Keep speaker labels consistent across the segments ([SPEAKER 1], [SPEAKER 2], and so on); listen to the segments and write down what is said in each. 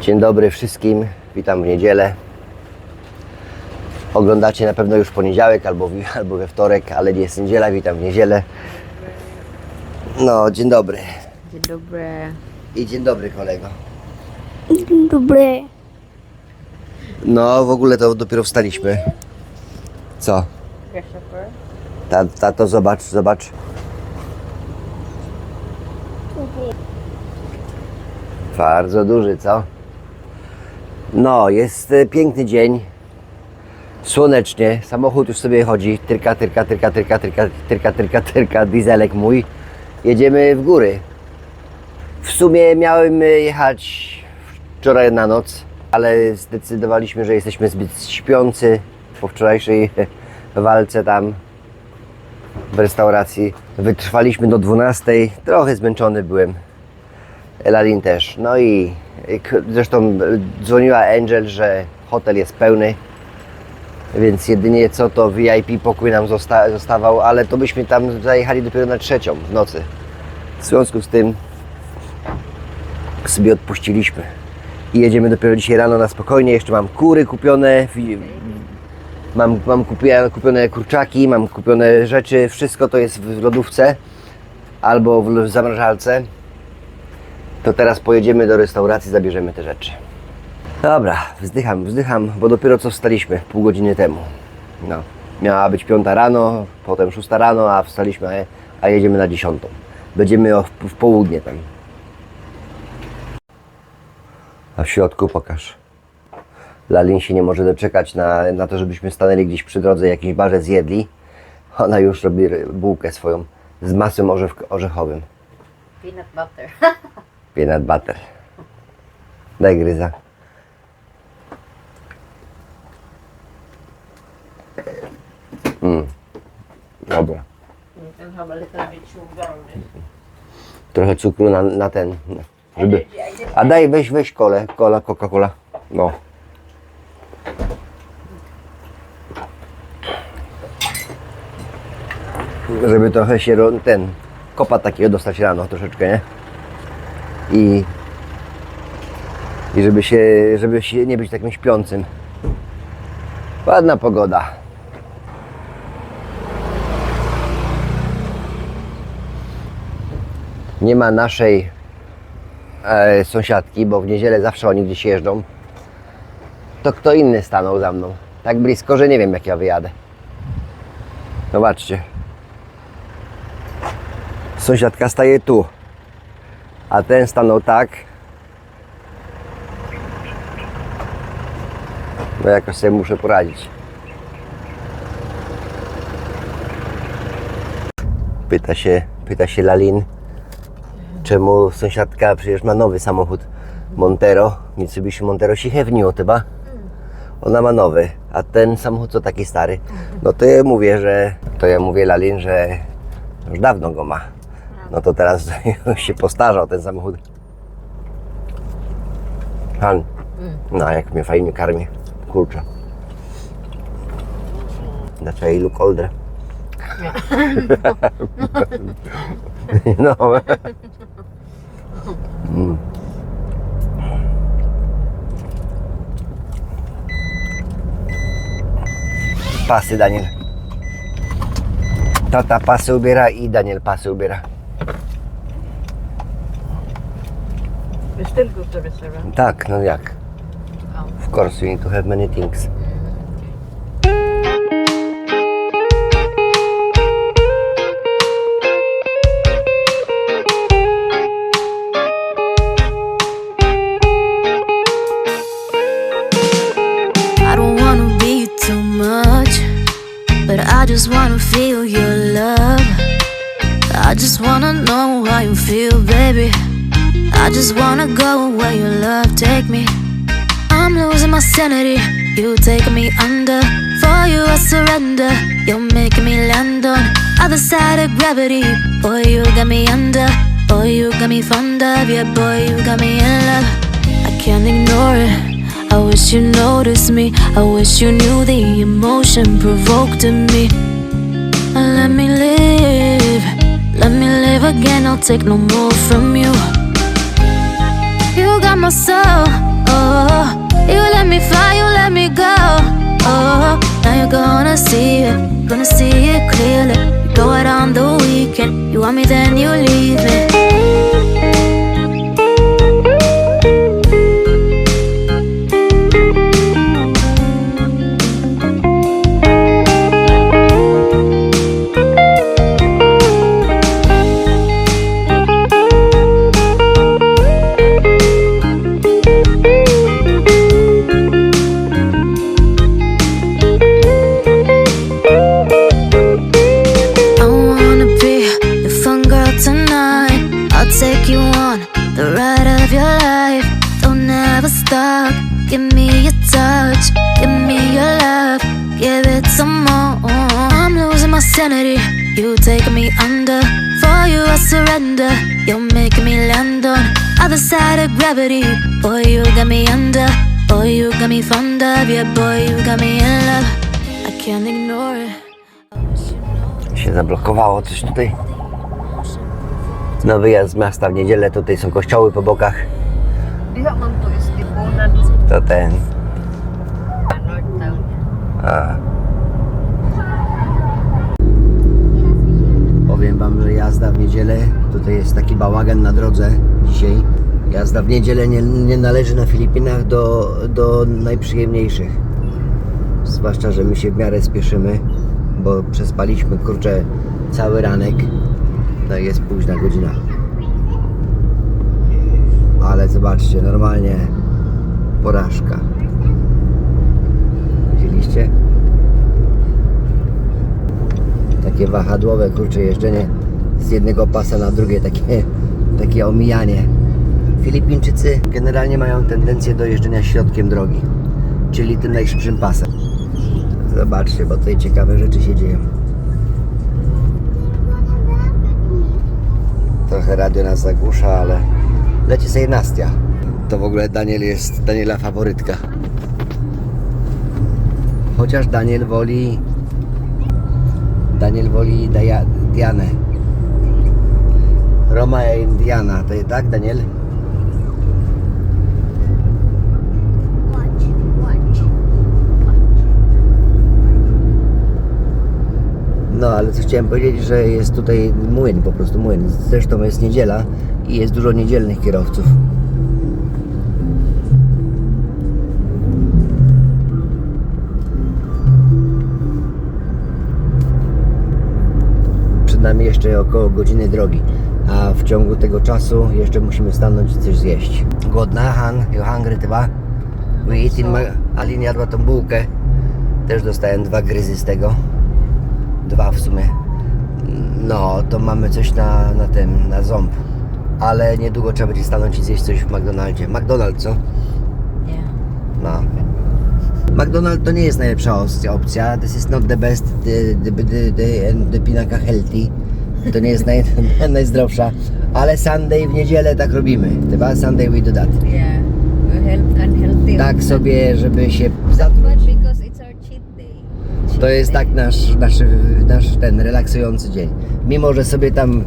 [SPEAKER 1] Dzień dobry wszystkim, witam w niedzielę. Oglądacie na pewno już w poniedziałek albo, albo we wtorek, ale nie jest niedziela, witam w niedzielę. No, dzień dobry.
[SPEAKER 2] Dzień dobry.
[SPEAKER 1] I dzień dobry kolego.
[SPEAKER 3] Dzień dobry.
[SPEAKER 1] No, w ogóle to dopiero wstaliśmy. Co? Ta, tato, zobacz, zobacz. Bardzo duży, co? No, jest e, piękny dzień. Słonecznie, samochód już sobie chodzi. Tyrka, tyrka, tyrka, tyrka, tyrka, tyrka, tyrka, tyrka, dieselek mój. Jedziemy w góry. W sumie miałem e, jechać wczoraj na noc, ale zdecydowaliśmy, że jesteśmy zbyt śpiący po wczorajszej walce tam w restauracji. Wytrwaliśmy do 12. Trochę zmęczony byłem. Elalin też. No i zresztą e, dzwoniła Angel, że hotel jest pełny. Więc jedynie co to VIP pokój nam zosta- zostawał, ale to byśmy tam zajechali dopiero na trzecią w nocy. W związku z tym sobie odpuściliśmy. I jedziemy dopiero dzisiaj rano na spokojnie. Jeszcze mam kury kupione, mam, mam kupione kurczaki, mam kupione rzeczy. Wszystko to jest w lodówce albo w zamrażalce. To teraz pojedziemy do restauracji, zabierzemy te rzeczy. Dobra, wzdycham, wzdycham, bo dopiero co wstaliśmy pół godziny temu. No, miała być piąta rano, potem szósta rano, a wstaliśmy, a- jedziemy na dziesiątą. Będziemy o, w południe tam. A w środku pokaż. Lalin się nie może doczekać na, na to, żebyśmy stanęli gdzieś przy drodze, w jakimś barze zjedli. Ona już robi bułkę swoją z masłem orzew- orzechowym.
[SPEAKER 2] Peanut butter.
[SPEAKER 1] Peanut butter. Daj gryza. Mm. Dobra.
[SPEAKER 2] And have a little bit sugar on it.
[SPEAKER 1] Trochę cukru na, na ten. Żeby... A daj, weź, weź kole, kola, Coca-Cola. No. Żeby trochę się ten kopa takiego dostać rano troszeczkę, nie? I i żeby się, żeby się nie być takim śpiącym. Ładna pogoda. Nie ma naszej e, sąsiadki, bo w niedzielę zawsze oni gdzieś jeżdżą. To kto inny stanął za mną. Tak blisko, że nie wiem jak ja wyjadę. Zobaczcie. Sąsiadka staje tu. A ten stanął tak. No jakoś sobie muszę poradzić. Pyta się, pyta się Lalin, czemu sąsiadka przecież ma nowy samochód Montero, Mitsubishi Montero się hewniło chyba. Ona ma nowy, a ten samochód co taki stary. No to ja mówię, że to ja mówię Lalin, że już dawno go ma. No to teraz się postarzał ten samochód. Han. No jak mnie fajnie karmi. Kurczę. Why you look older. no. Mm. Pasy, Daniel. Tata pasy ubiera i Daniel pasy ubiera.
[SPEAKER 2] We still go to restaurant.
[SPEAKER 1] Tak, no jak? Of course, you need to have many things.
[SPEAKER 4] I don't wanna be too much, but I just wanna feel your love. I just wanna know how you feel, baby. I just wanna go where your love take me. I'm losing my sanity, you take me under. For you, I surrender. You're making me land on other side of gravity. Boy, you got me under. Boy, you got me fond of. Yeah, boy, you got me in love. I can't ignore it. I wish you noticed me. I wish you knew the emotion provoked in me. Let me live. Let me live again. I'll take no more from you my soul. Oh, you let me fly, you let me go. Oh, now you're gonna see it, gonna see it clearly. You go out on the weekend, you want me, then you leave me.
[SPEAKER 1] Zablokowało coś tutaj. No wyjazd z miasta w niedzielę, tutaj są kościoły po bokach.
[SPEAKER 2] To
[SPEAKER 1] ten. A. Powiem wam, że jazda w niedzielę, tutaj jest taki bałagan na drodze dzisiaj. Jazda w niedzielę nie, nie należy na Filipinach do, do najprzyjemniejszych. Zwłaszcza, że my się w miarę spieszymy, bo przespaliśmy kurczę cały ranek. No jest późna godzina. Ale zobaczcie, normalnie porażka. Widzieliście? Takie wahadłowe, kurcze jeżdżenie z jednego pasa na drugie, takie, takie omijanie. Filipińczycy generalnie mają tendencję do jeżdżenia środkiem drogi, czyli tym najszybszym pasem. Zobaczcie, bo tutaj ciekawe rzeczy się dzieją. Trochę radio nas zagłusza, ale leci sobie Nastia. To w ogóle Daniel jest Daniela faworytka. Chociaż Daniel woli Daniel woli Dianę. Roma i Indiana, to jest tak, Daniel? No, ale co chciałem powiedzieć, że jest tutaj młyn, po prostu młyn. Zresztą jest niedziela i jest dużo niedzielnych kierowców. Przed nami jeszcze około godziny drogi, a w ciągu tego czasu jeszcze musimy stanąć i coś zjeść. Głodna, Han? You hungry, tyba? We eat in ma- Alin jadła tą bułkę. Też dostałem dwa gryzy z tego dwa w sumie. No, to mamy coś na, na tym, na ząb. Ale niedługo trzeba będzie stanąć i zjeść coś w McDonaldzie. McDonald's, co?
[SPEAKER 2] Yeah.
[SPEAKER 1] No. McDonald's to nie jest najlepsza opcja-. This is not the best, the, the, the, the, and the pinaka healthy. To nie jest naj, najzdrowsza. Ale Sunday w niedzielę tak robimy. Chyba Sunday we do that.
[SPEAKER 2] Yeah. Health unhealthy.
[SPEAKER 1] Tak sobie, żeby się zatruć.
[SPEAKER 2] But because it's our cheat day.
[SPEAKER 1] To jest tak nasz, nasz, nasz ten relaksujący dzień. Mimo, że sobie tam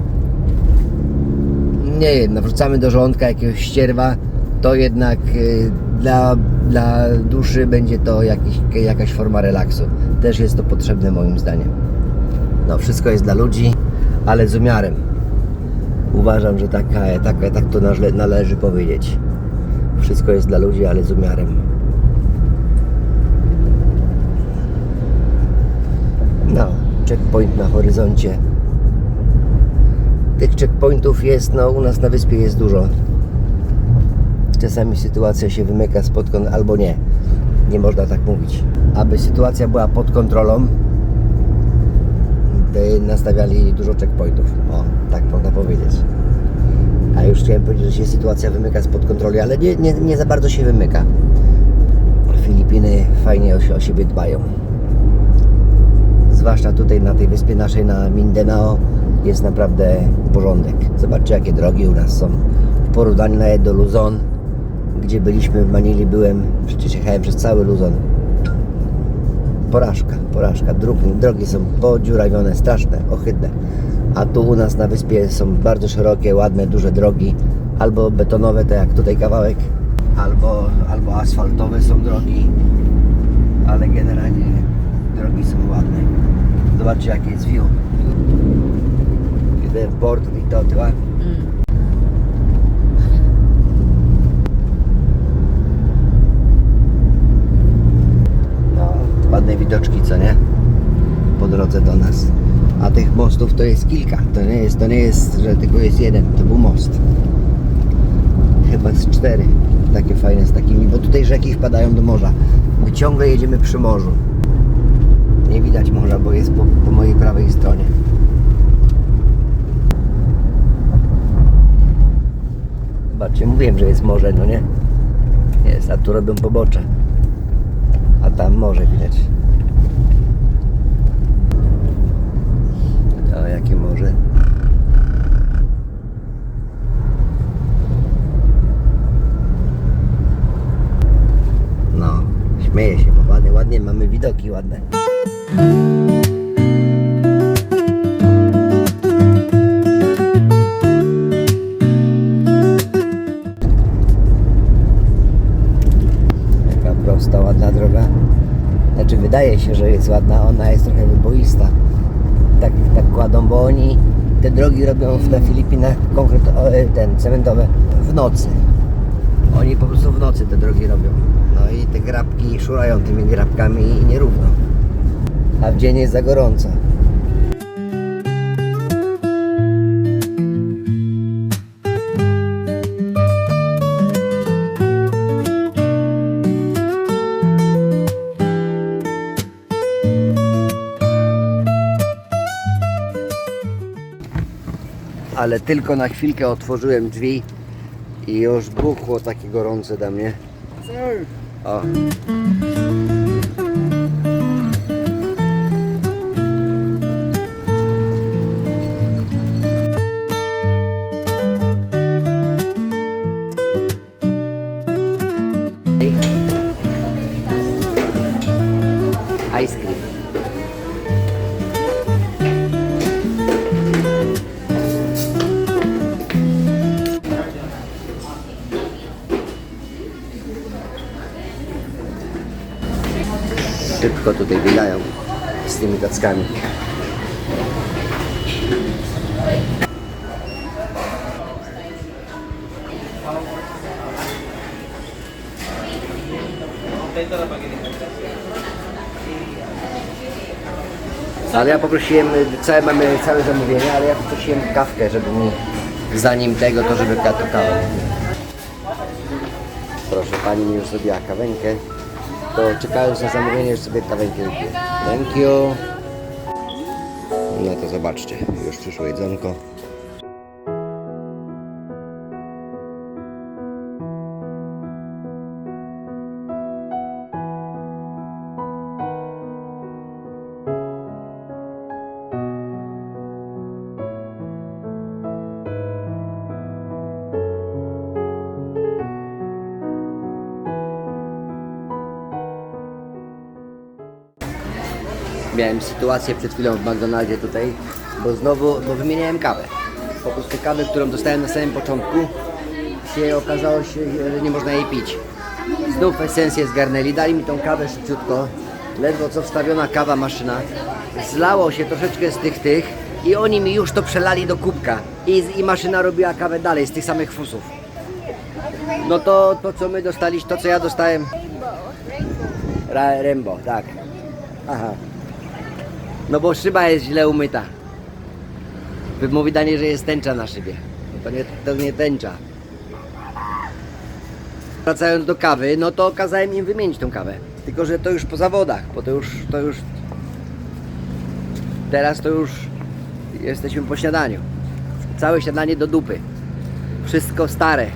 [SPEAKER 1] nie wiem, no, wrzucamy do żołądka jakiegoś ścierwa, to jednak y, dla, dla duszy będzie to jakiś, jakaś forma relaksu. Też jest to potrzebne moim zdaniem. No, wszystko jest dla ludzi, ale z umiarem. Uważam, że taka, taka, tak to nale, należy powiedzieć. Wszystko jest dla ludzi, ale z umiarem. No, checkpoint na horyzoncie. Tych checkpointów jest, no u nas na wyspie jest dużo. Czasami sytuacja się wymyka spod kontroli, albo nie. Nie można tak mówić. Aby sytuacja była pod kontrolą, nastawiali dużo checkpointów. O, tak można powiedzieć. A już chciałem powiedzieć, że się sytuacja wymyka spod kontroli, ale nie, nie, nie za bardzo się wymyka. Filipiny fajnie o, o siebie dbają zwłaszcza tutaj na tej wyspie naszej na Mindanao jest naprawdę porządek. Zobaczcie jakie drogi u nas są. W porównaniu nawet do Luzon, gdzie byliśmy w Manili byłem, przecież jechałem przez cały Luzon. Porażka, porażka. Drogi, drogi są podziurawione, straszne, ohydne. A tu u nas na wyspie są bardzo szerokie, ładne, duże drogi. Albo betonowe, tak jak tutaj kawałek, albo, albo asfaltowe są drogi. Ale generalnie drogi są ładne. Zobaczcie jakie jest view. Idę w port i to tyła.
[SPEAKER 2] Mm.
[SPEAKER 1] No, ładne widoczki, co nie? Po drodze do nas. A tych mostów to jest kilka. To nie jest, to nie jest, że tylko jest jeden. To był most. Chyba z cztery. Takie fajne z takimi, bo tutaj rzeki wpadają do morza. My ciągle jedziemy przy morzu. Nie widać morza, bo jest po, po mojej prawej stronie. Zobaczcie, mówiłem, że jest morze, no nie? Jest, a tu robią pobocze. A tam morze widać. O, jakie morze. No, śmieję się, bo ładnie, ładnie mamy widoki ładne. Taka prosta, ładna droga. Znaczy wydaje się, że jest ładna, ona jest trochę wyboista. Tak, tak kładą, bo oni te drogi robią w- na Filipinach konkret, e, ten cementowe w nocy. Oni po prostu w nocy te drogi robią. No i te grabki szurają tymi grabkami i nierówno. A w dzień jest za gorąco. ale tylko na chwilkę otworzyłem drzwi i już buchło takie gorące do mnie. O. tymi tackami. Ale ja poprosiłem, całe mamy całe zamówienie, ale ja poprosiłem kawkę, żeby mi zanim tego, to żeby to kawę. Proszę, pani mi już zrobiła kawenkę. To czekając na zamówienie, już sobie kawenkę. Thank you. No to zobaczcie, już przyszło jedzonko. Miałem sytuację przed chwilą w McDonaldzie tutaj, bo znowu, bo wymieniałem kawę. Po prostu kawę, którą dostałem na samym początku, się okazało się, że nie można jej pić. Znów esencję zgarnęli, dali mi tą kawę szybciutko, ledwo co wstawiona kawa maszyna. Zlało się troszeczkę z tych tych i oni mi już to przelali do kubka i, i maszyna robiła kawę dalej z tych samych fusów. No to, to co my dostaliśmy, to co ja dostałem. Ra, Rembo, tak. Aha. No bo szyba jest źle umyta. Mówi Danie, że jest tęcza na szybie. No to nie, to nie tęcza. Wracając do kawy, no to kazałem im wymienić tą kawę. Tylko, że to już po zawodach, bo to już, to już... Teraz to już jesteśmy po śniadaniu. Całe śniadanie do dupy. Wszystko stare.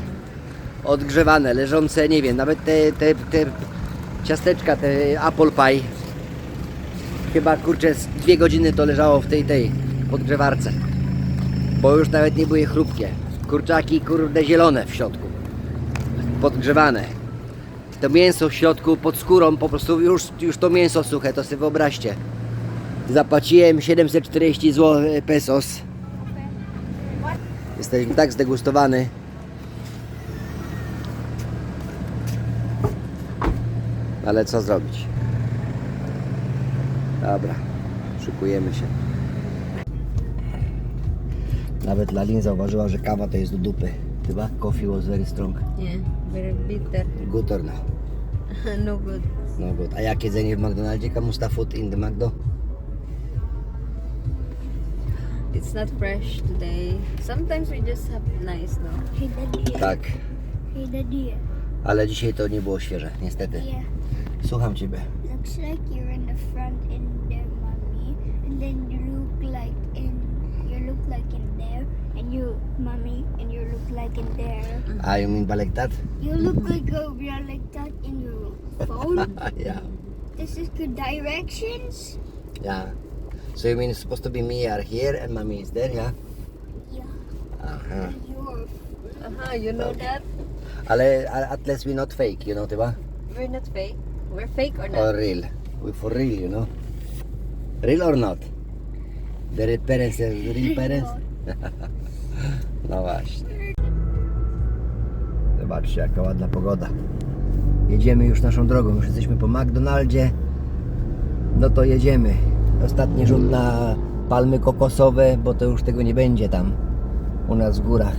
[SPEAKER 1] Odgrzewane, leżące, nie wiem, nawet te, te, te ciasteczka, te apple pie chyba kurczę z dwie godziny to leżało w tej tej podgrzewarce. Bo już nawet nie były chrupkie. Kurczaki kurde zielone w środku. Podgrzewane. To mięso w środku pod skórą po prostu już, już to mięso suche, to sobie wyobraźcie. Zapłaciłem 740 zł pesos. Jesteśmy tak zdegustowany. Ale co zrobić? Dobra, szykujemy się. Nawet Lalin zauważyła, że kawa to jest do dupy. Chyba coffee was very strong.
[SPEAKER 2] Yeah, very bitter.
[SPEAKER 1] Good or no?
[SPEAKER 2] no good.
[SPEAKER 1] No good. A jak jedzenie w McDonaldzie? Kamusta food in the McDo?
[SPEAKER 2] It's not fresh today. Sometimes we just have nice though.
[SPEAKER 3] Hey, Daddy.
[SPEAKER 1] Tak,
[SPEAKER 3] Hey, Daddy.
[SPEAKER 1] ale dzisiaj to nie było świeże, niestety.
[SPEAKER 3] Yeah.
[SPEAKER 1] Słucham Ciebie.
[SPEAKER 3] Looks like and then you look like in you look like in there, and you, mommy, and you look like in there.
[SPEAKER 1] Ah, you mean by like that?
[SPEAKER 3] You look like a you're like that in your phone.
[SPEAKER 1] yeah.
[SPEAKER 3] this is good directions.
[SPEAKER 1] Yeah. So you mean it's supposed to be me are here and mommy is there, yeah?
[SPEAKER 3] Yeah.
[SPEAKER 1] Aha.
[SPEAKER 3] Your
[SPEAKER 2] Uh-huh, you know that?
[SPEAKER 1] Ale at least we're not fake, you know, diba?
[SPEAKER 2] We're not fake. We're fake or
[SPEAKER 1] Or
[SPEAKER 2] not?
[SPEAKER 1] real. We're for real, you know? Real or not? The parents are real parents? No właśnie. Zobaczcie, jaka ładna pogoda. Jedziemy już naszą drogą. Już jesteśmy po McDonaldzie. No to jedziemy. Ostatni rzut na palmy kokosowe, bo to już tego nie będzie tam u nas w górach.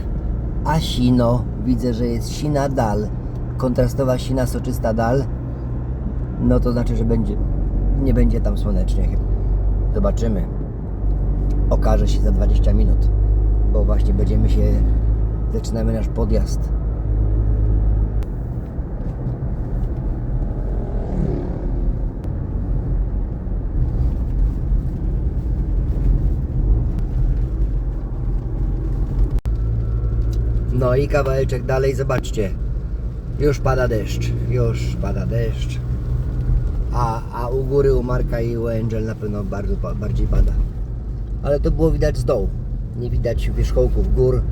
[SPEAKER 1] A sino, widzę, że jest sina dal. Kontrastowa sina soczysta dal. No to znaczy, że będzie nie będzie tam słonecznie. Zobaczymy. Okaże się za 20 minut, bo właśnie będziemy się zaczynamy nasz podjazd. No i kawałeczek dalej, zobaczcie. Już pada deszcz, już pada deszcz. A, u góry, u Marka i u Angel na pewno bardzo, bardziej pada. Ale to było widać z dołu. Nie widać wierzchołków gór.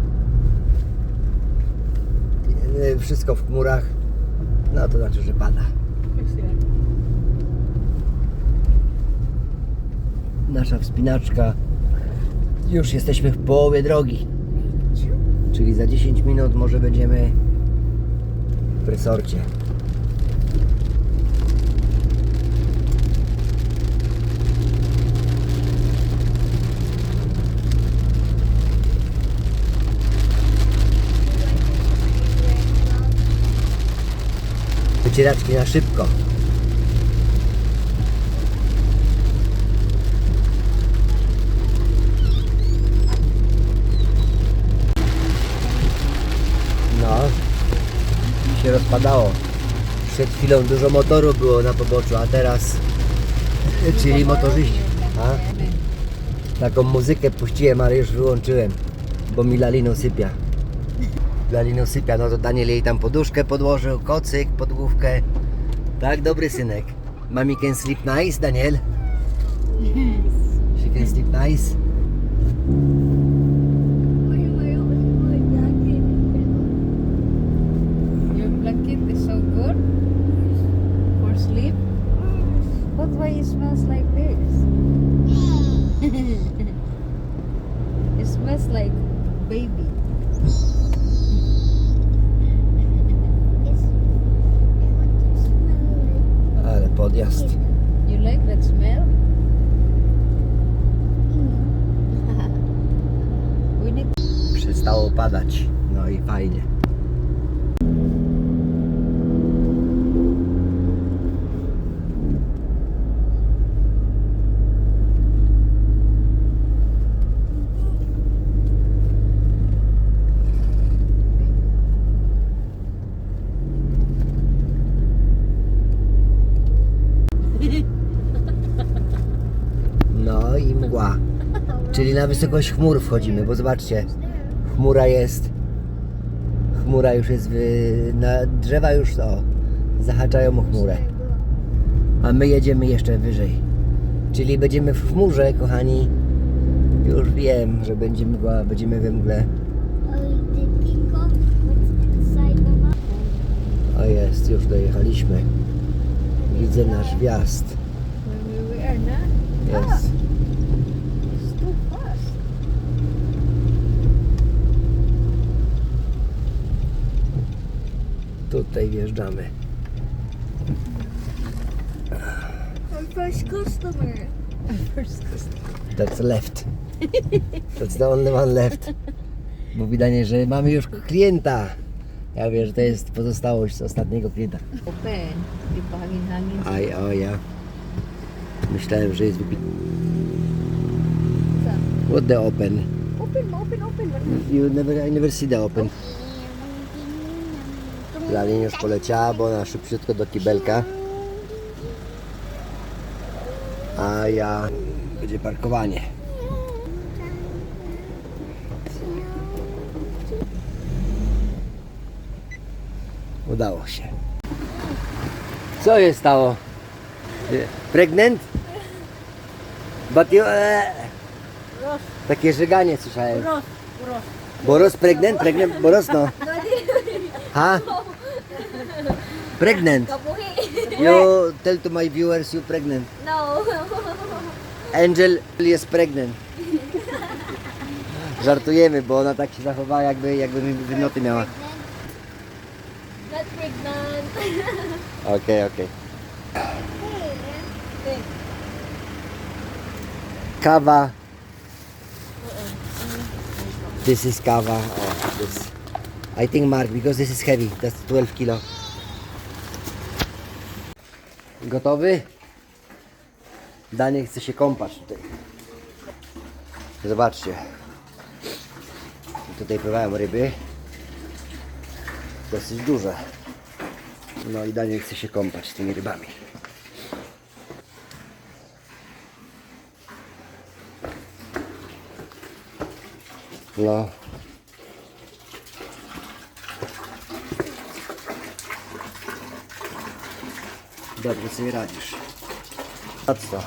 [SPEAKER 1] Yy, Wszystko w chmurach. No to znaczy, że pada. Nasza wspinaczka. Już jesteśmy w połowie drogi. Czyli za 10 minut może będziemy w resorcie. Wycieraczki na szybko. No, się rozpadało. Przed chwilą dużo motoru było na poboczu, a teraz, czyli motorzyści. A? Taką muzykę puściłem, ale już wyłączyłem, bo mi Lalino sypia. Lalino sypia, no to Daniel jej tam poduszkę podłożył, kocyk pod główkę. Tak, dobry synek. Mami can sleep nice, Daniel? She can sleep nice?
[SPEAKER 2] Your blanket is so good for sleep. But why it smells like this? it smells like baby.
[SPEAKER 1] Podjazd.
[SPEAKER 2] You like that smell? we need
[SPEAKER 1] Przestało padać. No i fajnie. No i mgła. Czyli na wysokość chmur wchodzimy, bo zobaczcie, chmura jest. Chmura już jest. Wy... Na drzewa już o, zahaczają o chmurę. A my jedziemy jeszcze wyżej. Czyli będziemy w chmurze, kochani. Już wiem, że będziemy, mgła, będziemy we mgle. O jest, już dojechaliśmy. Widzę nasz wjazd. Jest. Tutaj wjeżdżamy.
[SPEAKER 3] Our first customer.
[SPEAKER 1] That's left. That's the only one left. Mówi Daniel, że mamy już klienta. Ja wiem, że to jest pozostałość z ostatniego klienta.
[SPEAKER 2] Open. Di pa hangin-hangin.
[SPEAKER 1] Aj, o ja. Myślałem, że jest wypity. What the open?
[SPEAKER 2] Open open, open.
[SPEAKER 1] You never, I never see the open. Lalin już poleciała, bo ona szybciutko do kibelka. A ja... Będzie parkowanie. Udało się. Co się stało? Pregnant? But you... E... Takie żyganie słyszałem. Boros pregnant? Pregnant Boros no. Ha? Pregnant. You tell to my viewers you pregnant.
[SPEAKER 3] No.
[SPEAKER 1] Angel jest pregnant. Żartujemy, bo ona tak się zachowała jakby, jakby mi wymioty miała.
[SPEAKER 3] Not pregnant.
[SPEAKER 1] Okej, okej. Kawa. This is kawa. Oh, this. I think Mark, because this is heavy. That's 12 kilo. Gotowy? Daniel chce się kąpać tutaj. Zobaczcie. Tutaj pływają ryby. Dosyć duże. No i Daniel chce się kąpać z tymi rybami. No. Dobrze sobie radzisz. A co?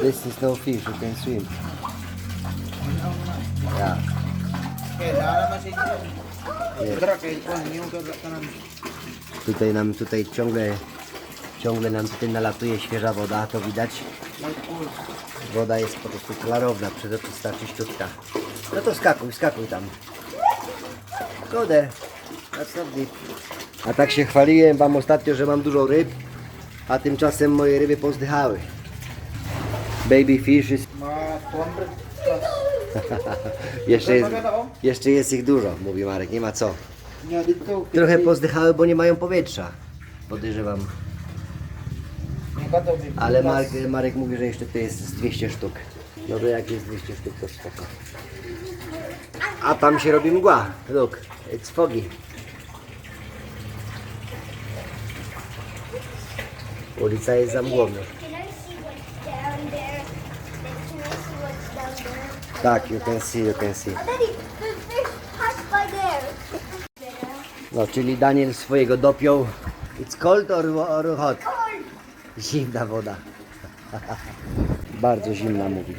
[SPEAKER 1] This is no fish, you can swim. Yeah. Tutaj nam tutaj ciągle ciągle nam tutaj nalatuje świeża woda, to widać. Woda jest po prostu klarowna, przezroczysta, czyściutka. No to skakuj, skakuj tam. Go. A tak się chwaliłem wam ostatnio, że mam dużo ryb, a tymczasem moje ryby pozdychały. Baby fish is... jeszcze, jest, jeszcze jest ich dużo, mówi Marek, nie ma co. Trochę pozdychały, bo nie mają powietrza. Podejrzewam. Ale Marek, Marek mówi, że jeszcze to jest z 200 sztuk. No to jak jest 200 sztuk, to spoko. A tam się robi mgła. Look, it's foggy. Ulica jest zamgłowna.
[SPEAKER 3] Can I see what's down there? Can I see what's down there?
[SPEAKER 1] Tak, you can see, you can see. No, czyli Daniel swojego dopiął. It's cold or, or hot? Zimna woda. Bardzo zimna mówi.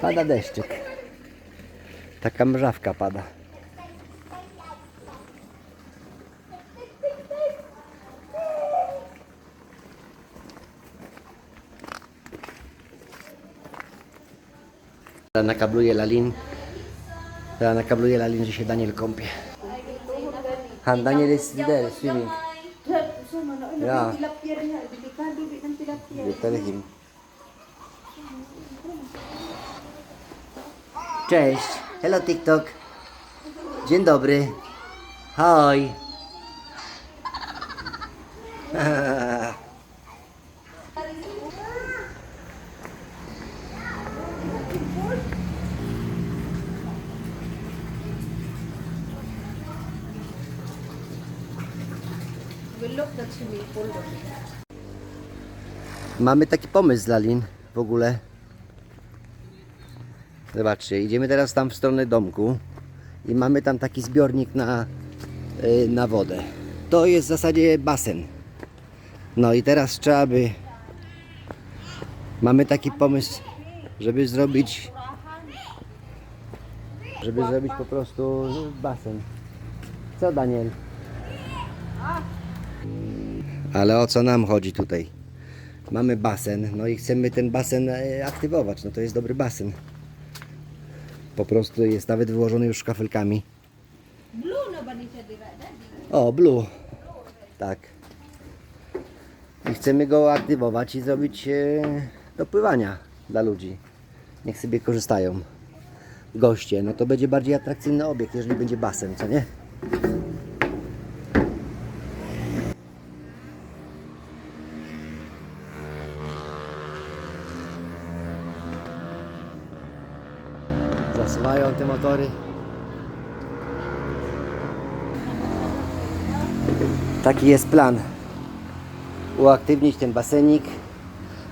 [SPEAKER 1] Pada deszczyk. Taka mrzawka pada. Teraz Nakabluję Lalin. Teraz nakabluję Lalin, że się Daniel kąpie. Han, Daniel is there swimming. Yeah. Tell Cześć. Hello TikTok. Dzień dobry. Hoj. Mamy taki pomysł z Lalin w ogóle. Zobaczcie, idziemy teraz tam w stronę domku i mamy tam taki zbiornik na, y, na wodę. To jest w zasadzie basen. No i teraz trzeba by... Mamy taki pomysł, żeby zrobić... Żeby zrobić po prostu basen. Co Daniel? Ale o co nam chodzi tutaj? Mamy basen, no i chcemy ten basen e, aktywować. No to jest dobry basen. Po prostu jest nawet wyłożony już szkafelkami. O, blue. Tak. I chcemy go aktywować i zrobić e, do pływania dla ludzi. Niech sobie korzystają. Goście, no to będzie bardziej atrakcyjny obiekt, jeżeli będzie basen, co nie? Zasuwają te motory. Taki jest plan. Uaktywnić ten basenik.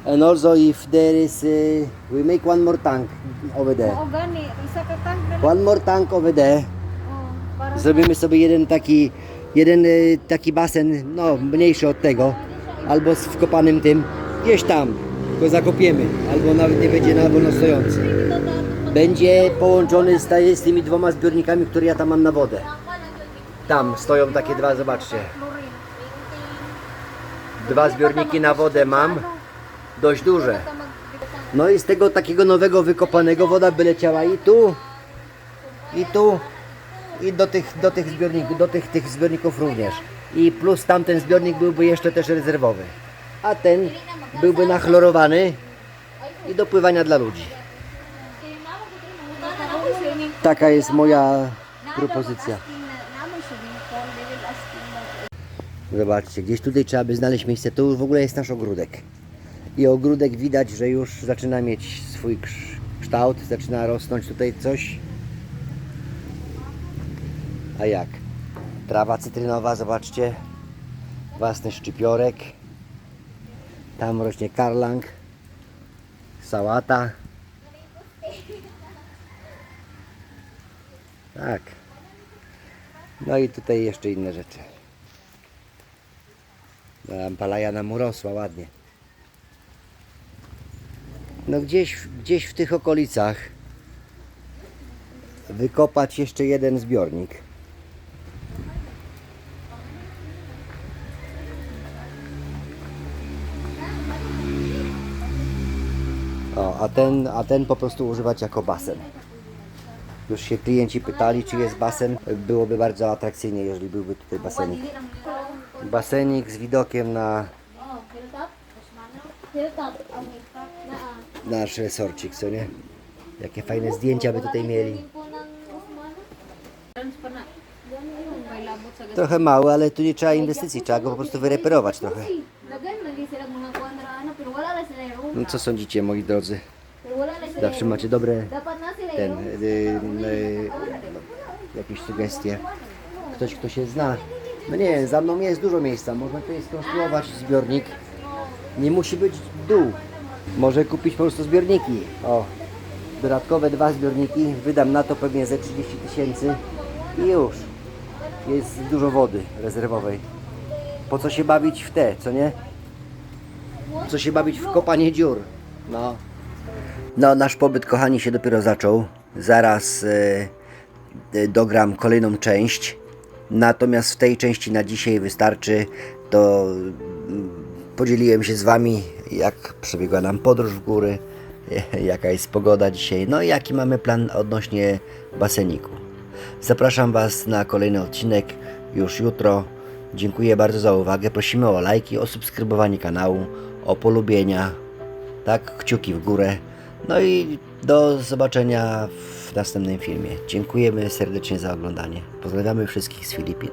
[SPEAKER 1] And also if there is, uh, we make one more tank over there.
[SPEAKER 2] Oo, gani. Isa ka tank na
[SPEAKER 1] One more tank over there.
[SPEAKER 2] Para
[SPEAKER 1] Zrobimy sobie jeden taki, jeden y, taki basen, no mniejszy od tego, albo z wkopanym tym, gdzieś tam go zakopiemy, albo nawet nie będzie na wolno stojący. Będzie połączony z, z tymi dwoma zbiornikami, które ja tam mam na wodę. Tam stoją takie dwa, zobaczcie. Dwa zbiorniki na wodę mam, dość duże. No i z tego takiego nowego wykopanego woda by leciała i tu, i tu, i do tych, do tych zbiorników, do tych, tych zbiorników również. I plus tamten zbiornik byłby jeszcze też rezerwowy. A ten byłby nachlorowany i do pływania dla ludzi. Taka jest moja propozycja. Zobaczcie, gdzieś tutaj trzeba by znaleźć miejsce. Tu już w ogóle jest nasz ogródek. I ogródek widać, że już zaczyna mieć swój kształt, zaczyna rosnąć tutaj coś. A jak? Trawa cytrynowa, zobaczcie. Własny szczypiorek. Tam rośnie karlang. Sałata. Tak. No i tutaj jeszcze inne rzeczy. Lampalaja nam urosła ładnie. No gdzieś, gdzieś w tych okolicach wykopać jeszcze jeden zbiornik. O, a ten, a ten po prostu używać jako basen. Już się klienci pytali, czy jest basen. Byłoby bardzo atrakcyjnie, jeżeli byłby tutaj basenik. Basenik z widokiem na nasz resorcik, co nie? Jakie fajne zdjęcia by tutaj mieli. Trochę mały, ale tu nie trzeba inwestycji, trzeba go po prostu wyreperować trochę. No co sądzicie, moi drodzy? Zawsze macie dobre ten,
[SPEAKER 3] room.
[SPEAKER 1] y, y, jakieś sugestie. Ktoś, kto się zna. No nie za mną jest dużo miejsca. Można tutaj skonstruować zbiornik. Nie musi być dół. Może kupić po prostu zbiorniki. O, dodatkowe dwa zbiorniki. Wydam na to pewnie ze 30 tysięcy i już. Jest dużo wody rezerwowej. Po co się bawić w te, co nie? Co się bawić w kopanie dziur? No. No, nasz pobyt, kochani, się dopiero zaczął. Zaraz e, dogram kolejną część. Natomiast w tej części na dzisiaj wystarczy. To mm, podzieliłem się z Wami, jak przebiegła nam podróż w góry, jaka jest pogoda dzisiaj, no i jaki mamy plan odnośnie baseniku. Zapraszam Was na kolejny odcinek już jutro. Dziękuję bardzo za uwagę. Prosimy o lajki, o subskrybowanie kanału, o polubienia tak, kciuki w górę. No i do zobaczenia w następnym filmie. Dziękujemy serdecznie za oglądanie. Pozdrawiamy wszystkich z Filipin.